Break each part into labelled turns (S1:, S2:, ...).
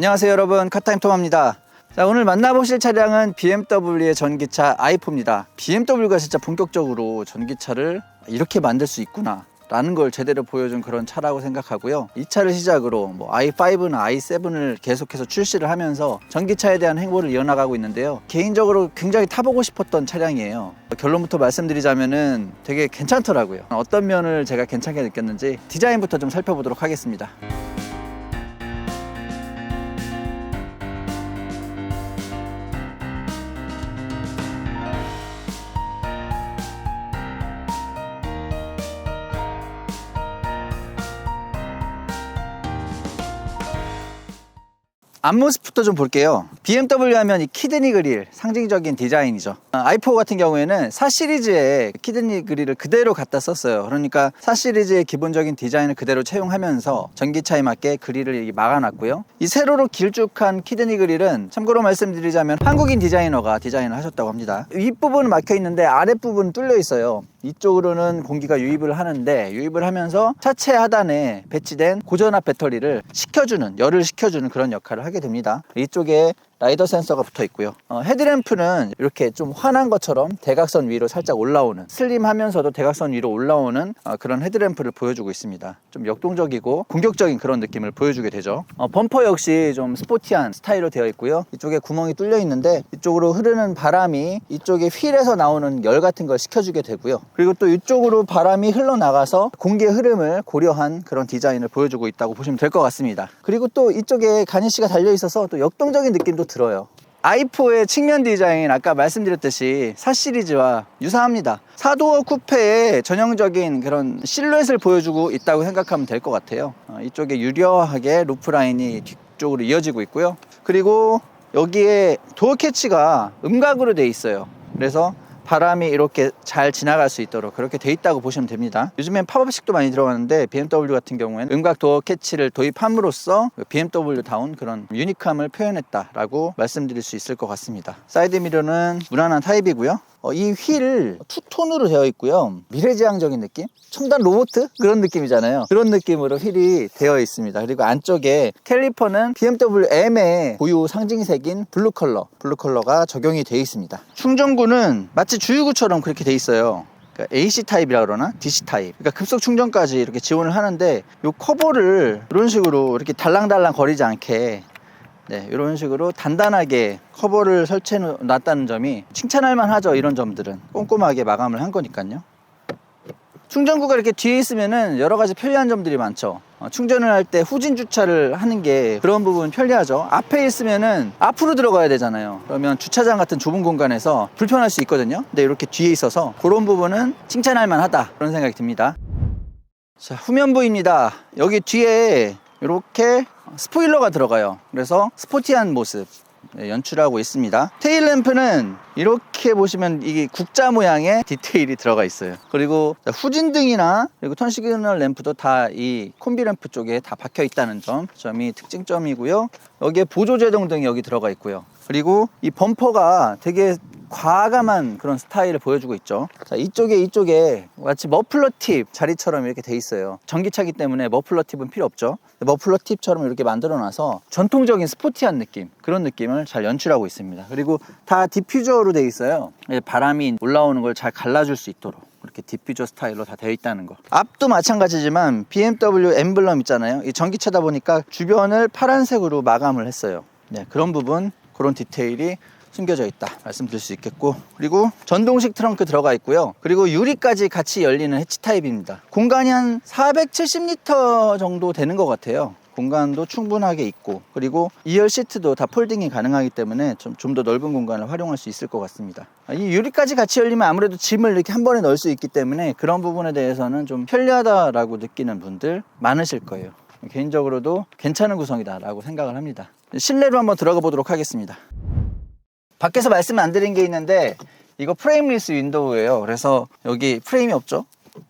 S1: 안녕하세요 여러분. 카타임 톰입니다. 자 오늘 만나보실 차량은 BMW의 전기차 i4입니다. BMW가 진짜 본격적으로 전기차를 이렇게 만들 수 있구나 라는 걸 제대로 보여준 그런 차라고 생각하고요. 이 차를 시작으로 뭐 i5나 i7을 계속해서 출시를 하면서 전기차에 대한 행보를 이어나가고 있는데요. 개인적으로 굉장히 타보고 싶었던 차량이에요. 결론부터 말씀드리자면은 되게 괜찮더라고요. 어떤 면을 제가 괜찮게 느꼈는지 디자인부터 좀 살펴보도록 하겠습니다 앞모습부터 좀 볼게요. BMW 하면 이 키드니 그릴 상징적인 디자인이죠. i4 같은 경우에는 4 시리즈의 키드니 그릴을 그대로 갖다 썼어요. 그러니까 4 시리즈의 기본적인 디자인을 그대로 채용하면서 전기차에 맞게 그릴을 막아놨고요. 이 세로로 길쭉한 키드니 그릴은 참고로 말씀드리자면 한국인 디자이너가 디자인을 하셨다고 합니다. 윗부분은 막혀 있는데 아랫부분은 뚫려 있어요. 이쪽으로는 공기가 유입을 하는데 유입을 하면서 차체 하단에 배치된 고전압 배터리를 식혀주는 열을 식혀주는 그런 역할을 하게 됩니다. 이쪽에 라이더 센서가 붙어 있고요. 어, 헤드램프는 이렇게 좀 환한 것처럼 대각선 위로 살짝 올라오는 슬림하면서도 대각선 위로 올라오는 어, 그런 헤드램프를 보여주고 있습니다. 좀 역동적이고 공격적인 그런 느낌을 보여주게 되죠. 어, 범퍼 역시 좀 스포티한 스타일로 되어 있고요. 이쪽에 구멍이 뚫려 있는데 이쪽으로 흐르는 바람이 이쪽에 휠에서 나오는 열 같은 걸 식혀주게 되고요. 그리고 또 이쪽으로 바람이 흘러나가서 공기의 흐름을 고려한 그런 디자인을 보여주고 있다고 보시면 될 것 같습니다. 그리고 또 이쪽에 가니쉬가 달려 있어서 또 역동적인 느낌도 들어요. i4의 측면 디자인 아까 말씀드렸듯이 4 시리즈와 유사합니다. 4도어 쿠페의 전형적인 그런 실루엣을 보여주고 있다고 생각하면 될 것 같아요. 어, 이쪽에 유려하게 루프 라인이 뒤쪽으로 이어지고 있고요. 그리고 여기에 도어 캐치가 음각으로 돼 있어요. 그래서 바람이 이렇게 잘 지나갈 수 있도록 그렇게 돼 있다고 보시면 됩니다. 요즘엔 팝업식도 많이 들어가는데 BMW 같은 경우에는 음각 도어 캐치를 도입함으로써 BMW다운 그런 유니크함을 표현했다라고 말씀드릴 수 있을 것 같습니다. 사이드 미러는 무난한 타입이고요. 어, 이휠 투톤으로 되어 있고요. 미래지향적인 느낌? 첨단 로봇? 그런 느낌이잖아요. 그런 느낌으로 휠이 되어 있습니다. 그리고 안쪽에 캘리퍼는 BMW M의 고유 상징색인 블루 컬러, 블루 컬러가 적용이 되어 있습니다. 충전구는 마치 주유구처럼 그렇게 되어 있어요. 그러니까 AC 타입이라 그러나 DC 타입. 그러니까 급속 충전까지 이렇게 지원을 하는데 이 커버를 이런 식으로 이렇게 달랑달랑 거리지 않게 네, 이런 식으로 단단하게 커버를 설치해 놨다는 점이 칭찬할 만하죠. 이런 점들은 꼼꼼하게 마감을 한 거니까요. 충전구가 이렇게 뒤에 있으면은 여러 가지 편리한 점들이 많죠. 어, 충전을 할 때 후진 주차를 하는 게 그런 부분 편리하죠. 앞에 있으면은 앞으로 들어가야 되잖아요. 그러면 주차장 같은 좁은 공간에서 불편할 수 있거든요. 근데 이렇게 뒤에 있어서 그런 부분은 칭찬할 만하다 그런 생각이 듭니다. 자, 후면부입니다. 여기 뒤에 이렇게 스포일러가 들어가요. 그래서 스포티한 모습 네, 연출하고 있습니다. 테일 램프는 이렇게 보시면 이게 국자 모양의 디테일이 들어가 있어요. 그리고 후진등이나 그리고 턴 시그널 램프도 다 이 콤비 램프 쪽에 다 박혀 있다는 점, 점이 특징점이고요. 여기에 보조 제동등이 여기 들어가 있고요. 그리고 이 범퍼가 되게 과감한 그런 스타일을 보여주고 있죠. 자, 이쪽에 이쪽에 마치 머플러 팁 자리처럼 이렇게 돼 있어요. 전기차기 때문에 머플러 팁은 필요 없죠. 머플러 팁처럼 이렇게 만들어 놔서 전통적인 스포티한 느낌 그런 느낌을 잘 연출하고 있습니다. 그리고 다 디퓨저로 돼 있어요. 바람이 올라오는 걸 잘 갈라줄 수 있도록. 이렇게 디퓨저 스타일로 다 되어 있다는 거. 앞도 마찬가지지만 BMW 엠블럼 있잖아요. 이 전기차다 보니까 주변을 파란색으로 마감을 했어요. 네, 그런 부분, 그런 디테일이 숨겨져 있다 말씀드릴 수 있겠고 그리고 전동식 트렁크 들어가 있고요. 그리고 유리까지 같이 열리는 해치 타입입니다. 공간이 한 470리터 정도 되는 것 같아요. 공간도 충분하게 있고 그리고 2열 시트도 다 폴딩이 가능하기 때문에 좀좀더 넓은 공간을 활용할 수 있을 것 같습니다. 이 유리까지 같이 열리면 아무래도 짐을 이렇게 한 번에 넣을 수 있기 때문에 그런 부분에 대해서는 좀 편리하다라고 느끼는 분들 많으실 거예요 개인적으로도 괜찮은 구성이다 라고 생각을 합니다 실내로 한번 들어가 보도록 하겠습니다 밖에서 말씀 안 드린 게 있는데 이거 프레임리스 윈도우예요. 그래서 여기 프레임이 없죠.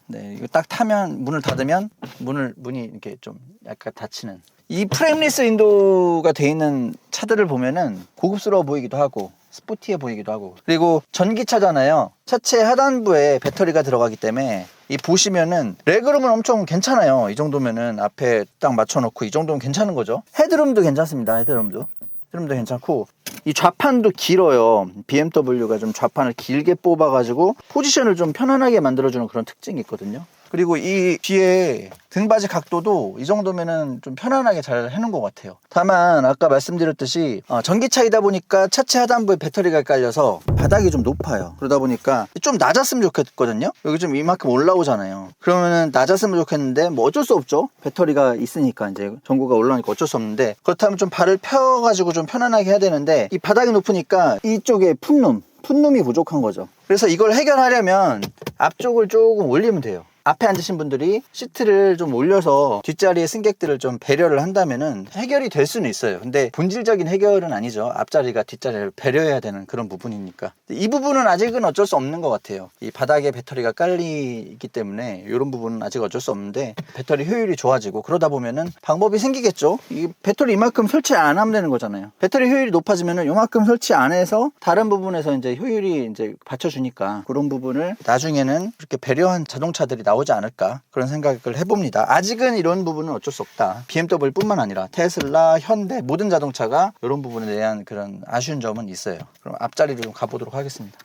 S1: 네, 이거 딱 타면 문을 닫으면 문을 문이 이렇게 좀 약간 닫히는 이 프레임리스 윈도우가 돼 있는 차들을 보면은 고급스러워 보이기도 하고 스포티해 보이기도 하고 그리고 전기차잖아요. 차체 하단부에 배터리가 들어가기 때문에 이 보시면은 레그룸은 엄청 괜찮아요. 이 정도면은 앞에 딱 맞춰놓고 이 정도면 괜찮은 거죠. 헤드룸도 괜찮습니다. 헤드룸도. 헤드룸도 괜찮고 이 좌판도 길어요. BMW가 좀 좌판을 길게 뽑아가지고 포지션을 좀 편안하게 만들어주는 그런 특징이 있거든요. 그리고 이 뒤에 등받이 각도도 이 정도면은 좀 편안하게 잘 해놓은 것 같아요. 다만 아까 말씀드렸듯이 어, 전기차이다 보니까 차체 하단부에 배터리가 깔려서 바닥이 좀 높아요. 그러다 보니까 좀 낮았으면 좋겠거든요. 여기 좀 이만큼 올라오잖아요. 그러면은 낮았으면 좋겠는데 뭐 어쩔 수 없죠. 배터리가 있으니까 이제 전구가 올라오니까 어쩔 수 없는데 그렇다면 좀 발을 펴가지고 좀 편안하게 해야 되는데 이 바닥이 높으니까 이쪽에 풋룸 풋룸이 부족한 거죠. 그래서 이걸 해결하려면 앞쪽을 조금 올리면 돼요. 앞에 앉으신 분들이 시트를 좀 올려서 뒷자리의 승객들을 좀 배려를 한다면은 해결이 될 수는 있어요. 근데 본질적인 해결은 아니죠. 앞자리가 뒷자리를 배려해야 되는 그런 부분이니까. 이 부분은 아직은 어쩔 수 없는 것 같아요. 이 바닥에 배터리가 깔리기 때문에 이런 부분은 아직 어쩔 수 없는데 배터리 효율이 좋아지고 그러다 보면은 방법이 생기겠죠. 이 배터리 이만큼 설치 안 하면 되는 거잖아요. 배터리 효율이 높아지면은 이만큼 설치 안 해서 다른 부분에서 이제 효율이 이제 받쳐주니까 그런 부분을 나중에는 이렇게 배려한 자동차들이 나오 지 않을까 그런 생각을 해봅니다. 아직은 이런 부분은 어쩔 수 없다. BMW뿐만 아니라 테슬라, 현대 모든 자동차가 이런 부분에 대한 그런 아쉬운 점은 있어요. 그럼 앞자리로 좀 가보도록 하겠습니다.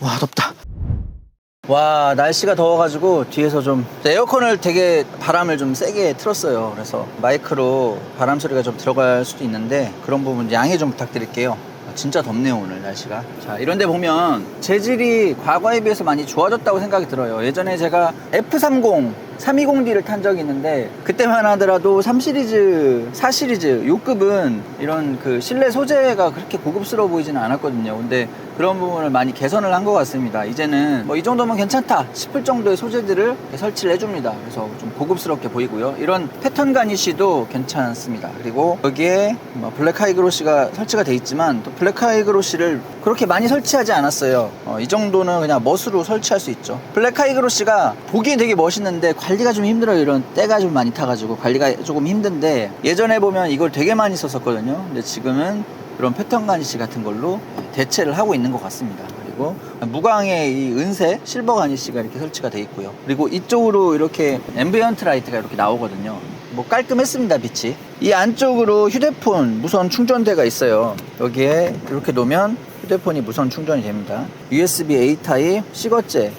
S1: 와 덥다. 와 날씨가 더워가지고 뒤에서 좀 에어컨을 되게 바람을 좀 세게 틀었어요 그래서 마이크로 바람 소리가 좀 들어갈 수도 있는데 그런 부분 양해 좀 부탁드릴게요 아, 진짜 덥네요 오늘 날씨가. 자 이런데 보면 재질이 과거에 비해서 많이 좋아졌다고 생각이 들어요. 예전에 제가 F30 320D를 탄 적이 있는데 그때만 하더라도 3시리즈, 4시리즈 요 급은 이런 그 실내 소재가 그렇게 고급스러워 보이지는 않았거든요. 근데 그런 부분을 많이 개선을 한 것 같습니다. 이제는 뭐 이 정도면 괜찮다 싶을 정도의 소재들을 설치를 해줍니다. 그래서 좀 고급스럽게 보이고요. 이런 패턴 가니쉬도 괜찮습니다. 그리고 여기에 뭐 블랙 하이그로시가 설치가 돼 있지만 또 블랙 하이그로시를 그렇게 많이 설치하지 않았어요. 어, 이 정도는 그냥 멋으로 설치할 수 있죠. 블랙 하이그로시가 보기엔 되게 멋있는데 관리가 좀 힘들어요. 이런 때가 좀 많이 타가지고 관리가 조금 힘든데 예전에 보면 이걸 되게 많이 썼었거든요. 근데 지금은 이런 패턴 가니쉬 같은 걸로 대체를 하고 있는 것 같습니다. 그리고 무광의 이 은색 실버 가니쉬가 이렇게 설치가 돼 있고요. 그리고 이쪽으로 이렇게 앰비언트 라이트가 이렇게 나오거든요. 뭐 깔끔했습니다 빛이 이 안쪽으로 휴대폰 무선 충전대가 있어요 여기에 이렇게 놓으면 휴대폰이 무선 충전이 됩니다 USB A 타입 시거제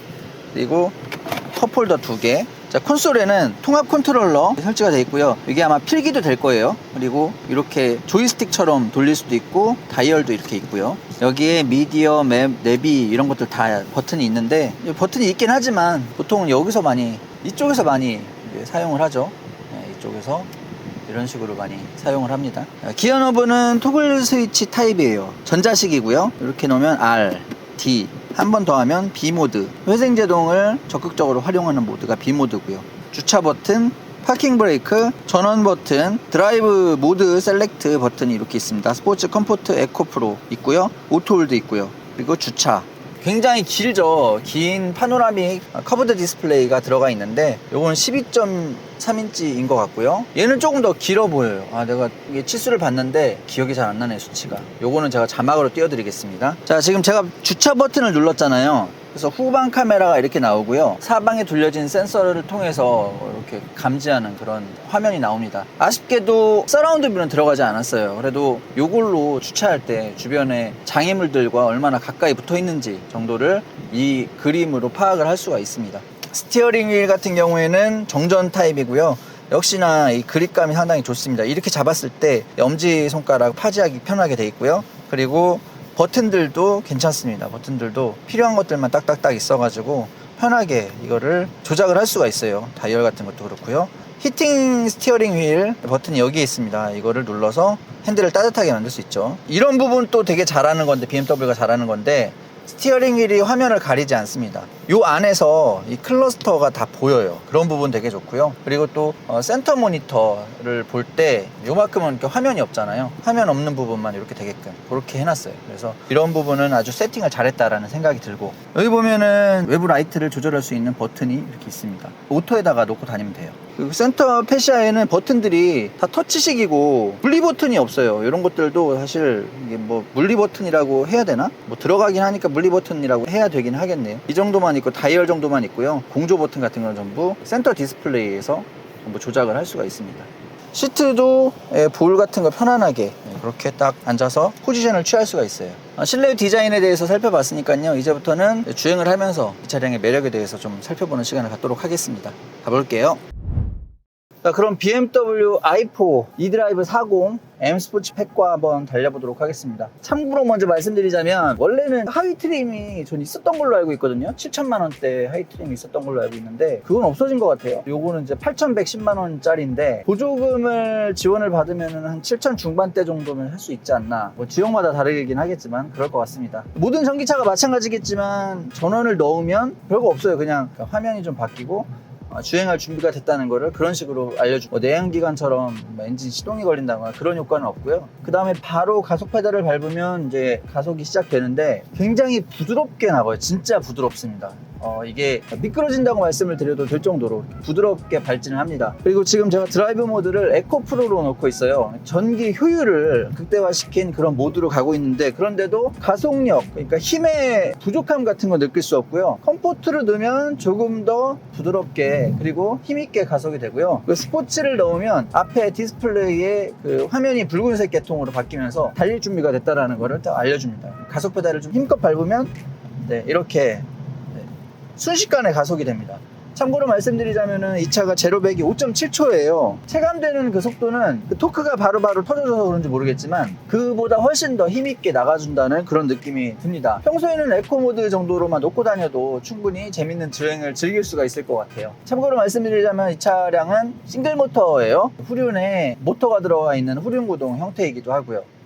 S1: 그리고 컵홀더 두개 자 콘솔에는 통합 컨트롤러 설치가 되어 있고요. 이게 아마 필기도 될 거예요. 그리고 이렇게 조이스틱처럼 돌릴 수도 있고 다이얼도 이렇게 있고요. 여기에 미디어, 맵, 내비 이런 것들 다 버튼이 있는데 이 버튼이 있긴 하지만 보통 여기서 많이 이쪽에서 많이 사용을 하죠. 네, 이쪽에서 이런 식으로 많이 사용을 합니다. 기어 너브는 토글 스위치 타입이에요. 전자식이고요. 이렇게 놓으면 R, D 한 번 더 하면 B 모드 회생 제동을 적극적으로 활용하는 모드가 B 모드고요 주차 버튼 파킹 브레이크, 전원 버튼, 드라이브 모드 셀렉트 버튼이 이렇게 있습니다. 스포츠 컴포트 에코 프로 있고요. 오토홀드 있고요. 그리고 주차. 굉장히 길죠. 긴 파노라믹 커브드 디스플레이가 들어가 있는데 요건 12.3인치인 것 같고요. 얘는 조금 더 길어 보여요. 아, 내가 이게 치수를 봤는데 기억이 잘 안 나네, 수치가. 요거는 제가 자막으로 띄워드리겠습니다. 자, 지금 제가 주차 버튼을 눌렀잖아요. 그래서 후방 카메라가 이렇게 나오고요. 사방에 둘려진 센서를 통해서 이렇게 감지하는 그런 화면이 나옵니다. 아쉽게도 서라운드 뷰는 들어가지 않았어요. 그래도 이걸로 주차할 때 주변에 장애물들과 얼마나 가까이 붙어 있는지 정도를 이 그림으로 파악을 할 수가 있습니다. 스티어링 휠 같은 경우에는 정전 타입이고요. 역시나 이 그립감이 상당히 좋습니다. 이렇게 잡았을 때 엄지 손가락 파지하기 편하게 돼 있고요. 그리고 버튼들도 괜찮습니다. 버튼들도 필요한 것들만 딱딱딱 있어가지고 편하게 이거를 조작을 할 수가 있어요. 다이얼 같은 것도 그렇고요. 히팅 스티어링 휠 버튼이 여기에 있습니다. 이거를 눌러서 핸들을 따뜻하게 만들 수 있죠. 이런 부분 또 되게 잘하는 건데 BMW가 잘하는 건데 스티어링 휠이 화면을 가리지 않습니다. 요 안에서 이 클러스터가 다 보여요. 그런 부분 되게 좋고요. 그리고 또 어, 센터 모니터를 볼 때 요만큼은 이렇게 화면이 없잖아요. 화면 없는 부분만 이렇게 되게끔 그렇게 해놨어요. 그래서 이런 부분은 아주 세팅을 잘했다라는 생각이 들고 여기 보면은 외부 라이트를 조절할 수 있는 버튼이 이렇게 있습니다. 오토에다가 놓고 다니면 돼요. 센터 패시아에는 버튼들이 다 터치식이고 분리 버튼이 없어요. 이런 것들도 사실 이게 뭐 물리 버튼이라고 해야 되나? 뭐 들어가긴 하니까 물리 버튼이라고 해야 되긴 하겠네요. 이 정도만 있고 다이얼 정도만 있고요. 공조 버튼 같은 건 전부 센터 디스플레이에서 전부 조작을 할 수가 있습니다. 시트도 예, 볼 같은 거 편안하게 예, 그렇게 딱 앉아서 포지션을 취할 수가 있어요. 어, 실내 디자인에 대해서 살펴봤으니까요. 이제부터는 주행을 하면서 이 차량의 매력에 대해서 좀 살펴보는 시간을 갖도록 하겠습니다. 가볼게요. 자, 그럼 BMW i4 e드라이브 40 M 스포츠 팩과 한번 달려보도록 하겠습니다. 참고로 먼저 말씀드리자면 원래는 하위 트림이 전 있었던 걸로 알고 있거든요. 7천만 원대 하위 트림이 있었던 걸로 알고 있는데 그건 없어진 것 같아요. 요거는 이제 8,110만 원짜리인데 보조금을 지원을 받으면 한 7천 중반대 정도면 할 수 있지 않나. 뭐 지역마다 다르긴 하겠지만 그럴 것 같습니다. 모든 전기차가 마찬가지겠지만 전원을 넣으면 별거 없어요. 그냥 화면이 좀 바뀌고 어, 주행할 준비가 됐다는 거를 그런 식으로 알려주고 뭐 내연기관처럼 뭐 엔진 시동이 걸린다거나 그런 효과는 없고요. 그 다음에 바로 가속 페달을 밟으면 이제 가속이 시작되는데 굉장히 부드럽게 나가요. 진짜 부드럽습니다. 어, 이게 미끄러진다고 말씀을 드려도 될 정도로 부드럽게 발진을 합니다. 그리고 지금 제가 드라이브 모드를 에코 프로로 놓고 있어요. 전기 효율을 극대화시킨 그런 모드로 가고 있는데 그런데도 가속력, 그러니까 힘의 부족함 같은 거 느낄 수 없고요. 컴포트를 넣으면 조금 더 부드럽게 그리고 힘있게 가속이 되고요. 그 스포츠를 넣으면 앞에 디스플레이에 그 화면이 붉은색 계통으로 바뀌면서 달릴 준비가 됐다라는 거를 딱 알려줍니다. 가속 페달을 좀 힘껏 밟으면 네, 이렇게 순식간에 가속이 됩니다. 참고로 말씀드리자면은 이 차가 제로백이 5.7초예요. 체감되는 그 속도는 그 토크가 바로바로 터져서 그런지 모르겠지만 그보다 훨씬 더 힘있게 나가준다는 그런 느낌이 듭니다. 평소에는 에코 모드 정도로만 놓고 다녀도 충분히 재밌는 주행을 즐길 수가 있을 것 같아요. 참고로 말씀드리자면 이 차량은 싱글 모터예요. 후륜에 모터가 들어가 있는 후륜 구동 형태이기도 하고요.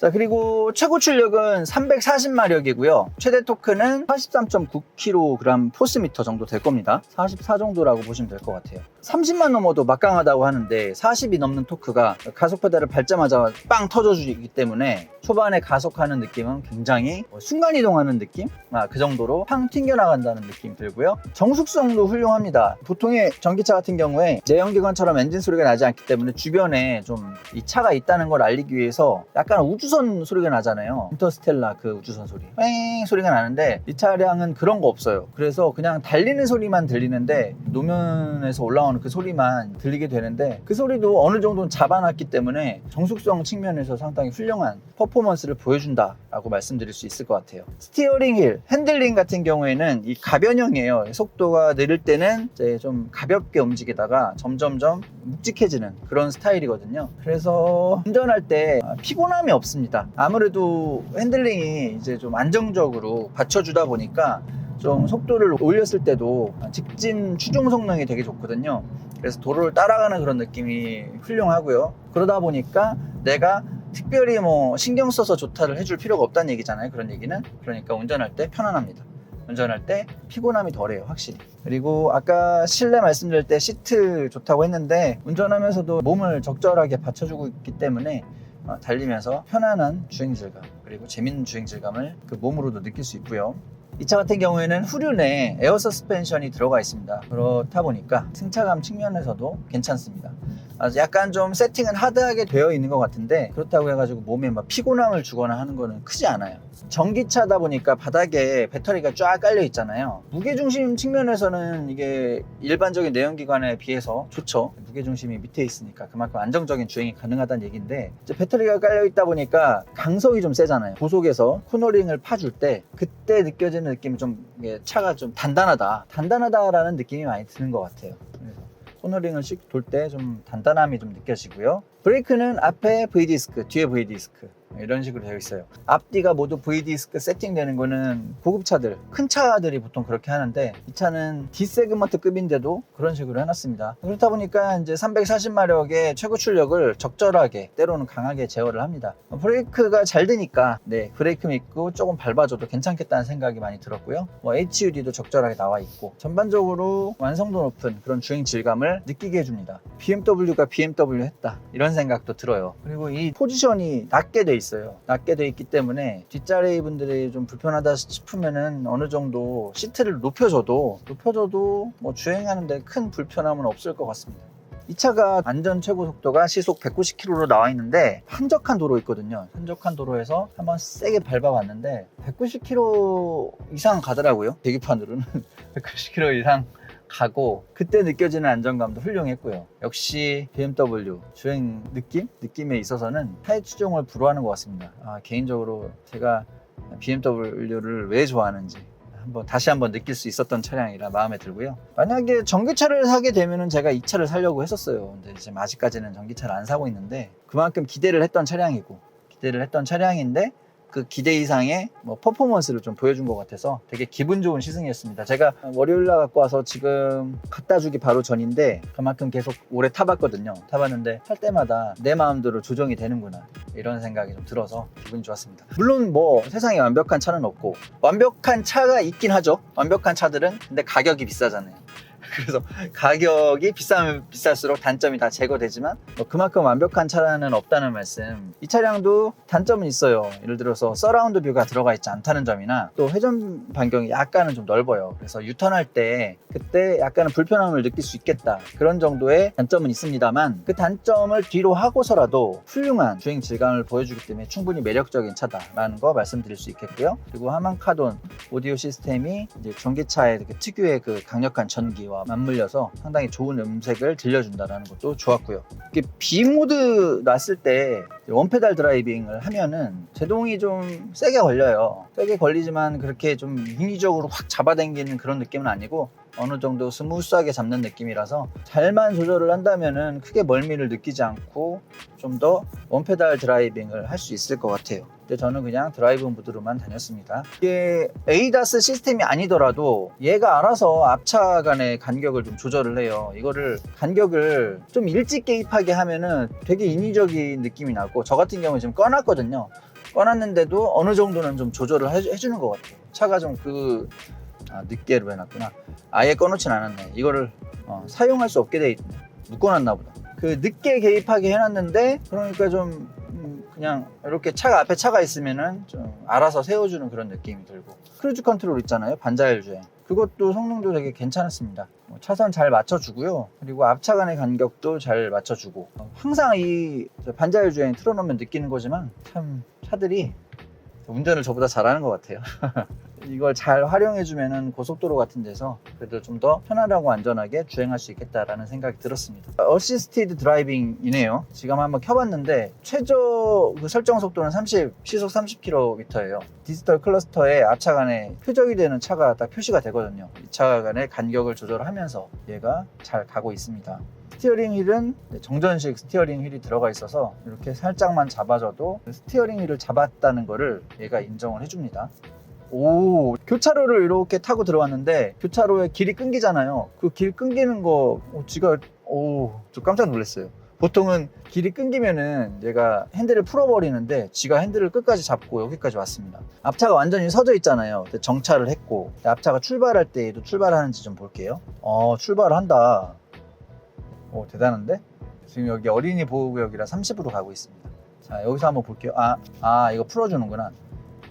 S1: 자 그리고 최고 출력은 340마력이고요. 최대 토크는 43.9kg 포스미터 정도 될 겁니다. 44 정도라고 보시면 될 것 같아요. 30만 넘어도 막강하다고 하는데 40이 넘는 토크가 가속 페달을 밟자마자 빵 터져주기 때문에 초반에 가속하는 느낌은 굉장히 순간 이동하는 느낌? 아, 그 정도로 팡 튕겨나간다는 느낌 들고요. 정숙성도 훌륭합니다. 보통의 전기차 같은 경우에 내연기관처럼 엔진 소리가 나지 않기 때문에 주변에 좀 이 차가 있다는 걸 알리기 위해서 약간 우주 선 소리가 나잖아요. 인터스텔라 그 우주선 소리. 뺑 소리가 나는데 이 차량은 그런 거 없어요. 그래서 그냥 달리는 소리만 들리는데 노면에서 올라오는 그 소리만 들리게 되는데 그 소리도 어느 정도는 잡아놨기 때문에 정숙성 측면에서 상당히 훌륭한 퍼포먼스를 보여준다 라고 말씀드릴 수 있을 것 같아요. 스티어링 힐, 핸들링 같은 경우에는 이 가변형이에요. 속도가 느릴 때는 이제 좀 가볍게 움직이다가 점점점 묵직해지는 그런 스타일이거든요. 그래서 운전할 때 피곤함이 없습니다 아무래도 핸들링이 이제 좀 안정적으로 받쳐주다 보니까 좀 속도를 올렸을 때도 직진 추종 성능이 되게 좋거든요. 그래서 도로를 따라가는 그런 느낌이 훌륭하고요. 그러다 보니까 내가 특별히 뭐 신경 써서 조타를 해줄 필요가 없다는 얘기잖아요. 그런 얘기는. 그러니까 운전할 때 편안합니다. 운전할 때 피곤함이 덜해요, 확실히. 그리고 아까 실내 말씀드릴 때 시트 좋다고 했는데 운전하면서도 몸을 적절하게 받쳐주고 있기 때문에 어, 달리면서 편안한 주행 질감 그리고 재밌는 주행 질감을 그 몸으로도 느낄 수 있고요. 이 차 같은 경우에는 후륜에 에어 서스펜션이 들어가 있습니다. 그렇다 보니까 승차감 측면에서도 괜찮습니다. 약간 좀 세팅은 하드하게 되어 있는 것 같은데 그렇다고 해가지고 몸에 막 피곤함을 주거나 하는 거는 크지 않아요. 전기차다 보니까 바닥에 배터리가 쫙 깔려 있잖아요. 무게중심 측면에서는 이게 일반적인 내연기관에 비해서 좋죠. 무게중심이 밑에 있으니까 그만큼 안정적인 주행이 가능하다는 얘기인데 배터리가 깔려 있다 보니까 강성이 좀 세잖아요. 고속에서 코너링을 파줄 때 그때 느껴지는 느낌이 좀 차가 좀 단단하다. 단단하다라는 느낌이 많이 드는 것 같아요. 코너링을 씩돌때 좀 단단함이 좀 느껴지고요. 브레이크는 앞에 V디스크, 뒤에 V디스크 이런 식으로 되어 있어요. 앞뒤가 모두 V디스크 세팅되는 거는 고급차들, 큰 차들이 보통 그렇게 하는데 이 차는 D세그먼트급인데도 그런 식으로 해놨습니다. 그렇다 보니까 이제 340마력의 최고 출력을 적절하게 때로는 강하게 제어를 합니다. 브레이크가 잘 되니까 네 브레이크 믿고 조금 밟아줘도 괜찮겠다는 생각이 많이 들었고요. 뭐 HUD도 적절하게 나와 있고 전반적으로 완성도 높은 그런 주행 질감을 느끼게 해줍니다. BMW가 BMW 했다 이런 생각도 들어요. 그리고 이 포지션이 낮게 돼 있어요. 낮게 돼 있기 때문에 뒷자리 분들이 좀 불편하다 싶으면은 어느 정도 시트를 높여줘도 높여줘도 뭐 주행하는데 큰 불편함은 없을 것 같습니다. 이 차가 안전 최고 속도가 시속 190km로 나와 있는데 한적한 도로 있거든요. 한적한 도로에서 한번 세게 밟아봤는데 190km 이상 가더라고요. 계기판으로는 190km 이상 가고 그때 느껴지는 안정감도 훌륭했고요. 역시 BMW 주행 느낌 느낌에 있어서는 타입 추종을 불허하는 것 같습니다. 아, 개인적으로 제가 BMW를 왜 좋아하는지 한번 다시 한번 느낄 수 있었던 차량이라 마음에 들고요. 만약에 전기차를 사게 되면은 제가 이 차를 사려고 했었어요. 근데 지금 아직까지는 전기차를 안 사고 있는데 그만큼 기대를 했던 차량이고 기대를 했던 차량인데 그 기대 이상의 뭐 퍼포먼스를 좀 보여준 것 같아서 되게 기분 좋은 시승이었습니다. 제가 월요일 날 갖고 와서 지금 갖다 주기 바로 전인데 그만큼 계속 오래 타봤거든요. 타봤는데 탈 때마다 내 마음대로 조정이 되는구나 이런 생각이 좀 들어서 기분이 좋았습니다. 물론 뭐 세상에 완벽한 차는 없고 완벽한 차가 있긴 하죠. 완벽한 차들은 근데 가격이 비싸잖아요. 그래서 가격이 비싸면 비쌀수록 단점이 다 제거되지만 뭐 그만큼 완벽한 차량은 없다는 말씀. 이 차량도 단점은 있어요. 예를 들어서 서라운드 뷰가 들어가 있지 않다는 점이나 또 회전 반경이 약간은 좀 넓어요. 그래서 유턴할 때 그때 약간은 불편함을 느낄 수 있겠다. 그런 정도의 단점은 있습니다만 그 단점을 뒤로 하고서라도 훌륭한 주행 질감을 보여주기 때문에 충분히 매력적인 차다라는 거 말씀드릴 수 있겠고요. 그리고 하만카돈 오디오 시스템이 전기차의 그 특유의 그 강력한 전기와 맞물려서 상당히 좋은 음색을 들려준다는 것도 좋았고요. 이게 B 모드 놨을 때 원페달 드라이빙을 하면은 제동이 좀 세게 걸려요. 세게 걸리지만 그렇게 좀 인위적으로 확 잡아당기는 그런 느낌은 아니고 어느 정도 스무스하게 잡는 느낌이라서 잘만 조절을 한다면은 크게 멀미를 느끼지 않고 좀 더 원페달 드라이빙을 할 수 있을 것 같아요. 근데 저는 그냥 드라이브 모드로만 다녔습니다. 이게 에이다스 시스템이 아니더라도 얘가 알아서 앞차 간의 간격을 좀 조절을 해요. 이거를 간격을 좀 일찍 개입하게 하면은 되게 인위적인 느낌이 나고 저 같은 경우는 지금 꺼놨거든요. 꺼놨는데도 어느 정도는 좀 조절을 해, 주는 것 같아요. 차가 좀 그 아, 늦게로 해놨구나. 아예 꺼놓진 않았네. 이거를 어, 사용할 수 없게 돼 있네. 묶어놨나 보다. 그 늦게 개입하게 해놨는데 그러니까 좀 음, 그냥 이렇게 차가 앞에 차가 있으면은 좀 알아서 세워주는 그런 느낌이 들고 크루즈 컨트롤 있잖아요 반자율 주행 그것도 성능도 되게 괜찮았습니다 뭐 차선 잘 맞춰주고요 그리고 앞차 간의 간격도 잘 맞춰주고 어, 항상 이 반자율 주행 틀어놓으면 느끼는 거지만 참 차들이 운전을 저보다 잘하는 것 같아요 이걸 잘 활용해주면은 고속도로 같은 데서 그래도 좀 더 편안하고 안전하게 주행할 수 있겠다라는 생각이 들었습니다. 어시스티드 드라이빙이네요. 지금 한번 켜봤는데 최저 그 설정 속도는 30, 시속 30km예요. 디지털 클러스터에 앞차 간에 표적이 되는 차가 딱 표시가 되거든요. 이 차 간의 간격을 조절하면서 얘가 잘 가고 있습니다. 스티어링 휠은 정전식 스티어링 휠이 들어가 있어서 이렇게 살짝만 잡아줘도 스티어링 휠을 잡았다는 거를 얘가 인정을 해줍니다. 오 교차로를 이렇게 타고 들어왔는데 교차로에 길이 끊기잖아요. 그 길 끊기는 거 어, 지가 오저 깜짝 놀랐어요. 보통은 길이 끊기면은 얘가 핸들을 풀어버리는데 지가 핸들을 끝까지 잡고 여기까지 왔습니다. 앞차가 완전히 서져 있잖아요. 정차를 했고 앞차가 출발할 때 얘도 출발하는지 좀 볼게요. 어 출발한다. 오 대단한데? 지금 여기 어린이 보호구역이라 30으로 가고 있습니다. 자 여기서 한번 볼게요. 아, 아 이거 풀어주는구나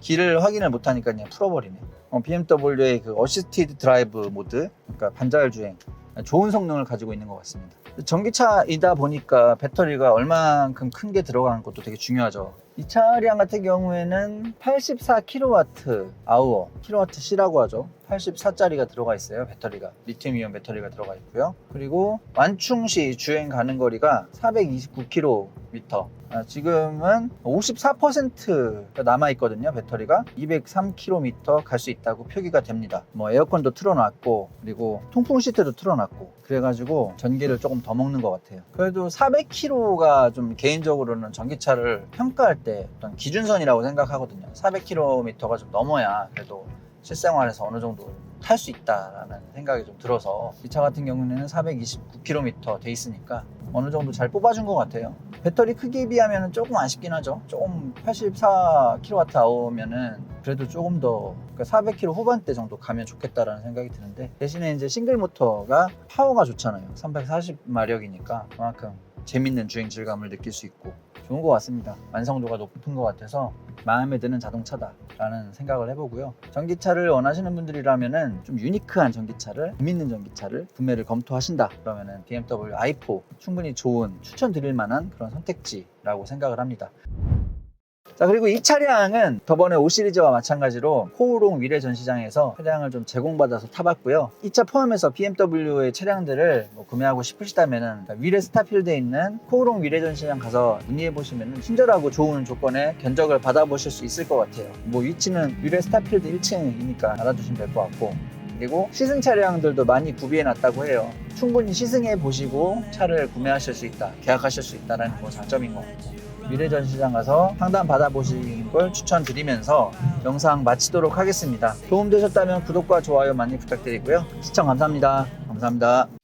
S1: 길을 확인을 못하니까 그냥 풀어버리네. 어, BMW의 그 어시스티드 드라이브 모드, 그러니까 반자율 주행, 좋은 성능을 가지고 있는 것 같습니다. 전기차이다 보니까 배터리가 얼만큼 큰 게 들어가는 것도 되게 중요하죠. 이 차량 같은 경우에는 84kW 아우어, kWh라고 하죠. 84짜리가 들어가 있어요. 배터리가 리튬이온 배터리가 들어가 있고요. 그리고 완충 시 주행 가는 거리가 429km. 아, 지금은 54%가 남아 있거든요. 배터리가 203km 갈 수 있다고 표기가 됩니다. 뭐 에어컨도 틀어놨고 그리고 통풍 시트도 틀어놨고 그래가지고 전기를 조금 더 먹는 것 같아요. 그래도 400km가 좀 개인적으로는 전기차를 평가할 때 어떤 기준선이라고 생각하거든요. 400km가 좀 넘어야 그래도 실생활에서 어느 정도 탈 수 있다라는 생각이 좀 들어서 이 차 같은 경우에는 429km 돼 있으니까 어느 정도 잘 뽑아준 것 같아요. 배터리 크기에 비하면 조금 아쉽긴 하죠. 조금 84kWh면은 그래도 조금 더 400km 후반대 정도 가면 좋겠다라는 생각이 드는데 대신에 이제 싱글 모터가 파워가 좋잖아요. 340마력이니까 그만큼 재밌는 주행 질감을 느낄 수 있고 좋은 것 같습니다. 완성도가 높은 것 같아서 마음에 드는 자동차다라는 생각을 해보고요. 전기차를 원하시는 분들이라면은 좀 유니크한 전기차를, 재밌는 전기차를 구매를 검토하신다. 그러면은 BMW i4 충분히 좋은 추천드릴 만한 그런 선택지라고 생각을 합니다. 자 그리고 이 차량은 저번에 5 시리즈와 마찬가지로 코우롱 위례 전시장에서 차량을 좀 제공받아서 타봤고요. 이 차 포함해서 BMW의 차량들을 뭐 구매하고 싶으시다면은 위례 스타필드에 있는 코우롱 위례 전시장 가서 문의해 보시면 친절하고 좋은 조건의 견적을 받아보실 수 있을 것 같아요. 뭐 위치는 위례 스타필드 1층이니까 알아두시면 될 것 같고 그리고 시승 차량들도 많이 구비해 놨다고 해요. 충분히 시승해 보시고 차를 구매하실 수 있다, 계약하실 수 있다는 거 장점인 것 같고. 미래전 시장 가서 상담 받아보시는 걸 추천드리면서 영상 마치도록 하겠습니다. 도움되셨다면 구독과 좋아요 많이 부탁드리고요. 시청 감사합니다. 감사합니다.